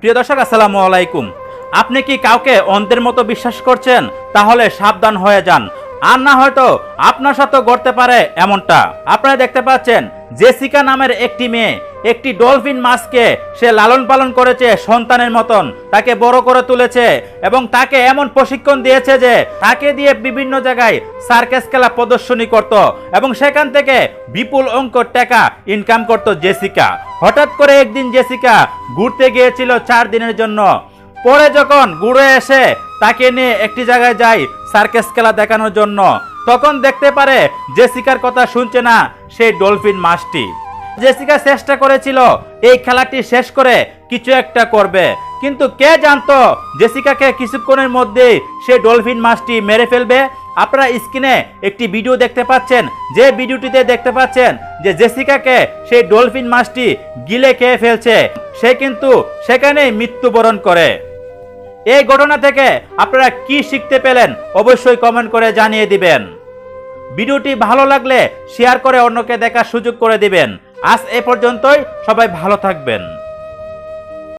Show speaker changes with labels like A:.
A: প্রিয় দর্শক, আসসালামু আলাইকুম। আপনি কি কাউকে অন্ধের মতো বিশ্বাস করছেন? তাহলে সাবধান হয়ে যান। আর না হয়তো আপনার সাথে গড়তে পারে এমনটা। আপনারা দেখতে পাচ্ছেন, জেসিকা নামের একটি মেয়ে একটি ডলফিন মাছকে সে লালন পালন করেছে সন্তানের মতন, তাকে বড় করে তুলেছে এবং তাকে এমন প্রশিক্ষণ দিয়েছে যে তাকে দিয়ে বিভিন্ন জায়গায় সার্কাস খেলা প্রদর্শনী করত এবং সেখান থেকে বিপুল অঙ্ক টাকা ইনকাম করত জেসিকা। হঠাৎ করে একদিন জেসিকা ঘুরতে গিয়েছিল চার দিনের জন্য। পরে যখন ঘুরে এসে তাকে নিয়ে একটি জায়গায় যায় সার্কাস খেলা দেখানোর জন্য, তখন দেখতে পারে জেসিকার কথা শুনছে না সেই ডলফিন মাছটি। জেসিকা চেষ্টা করেছিল, এই খেলাটি শেষ করে কিছু একটা করবে। কিন্তু কে জানতো, জেসিকাকে কিছুক্ষণের মধ্যেই সে ডলফিন মাছটি মেরে ফেলবে। আপনারা স্ক্রিনে একটি ভিডিও দেখতে পাচ্ছেন, যে ভিডিওটিতে দেখতে পাচ্ছেন যে জেসিকাকে সেই ডলফিন মাছটি গিলে খেয়ে ফেলছে, সে কিন্তু সেখানেই মৃত্যুবরণ করে। এই ঘটনা থেকে আপনারা কি শিখতে পেলেন, অবশ্যই কমেন্ট করে জানিয়ে দিবেন। ভিডিওটি ভালো লাগলে শেয়ার করে অন্যকে দেখার সুযোগ করে দিবেন। আজ এ পর্যন্তই, সবাই ভালো থাকবেন।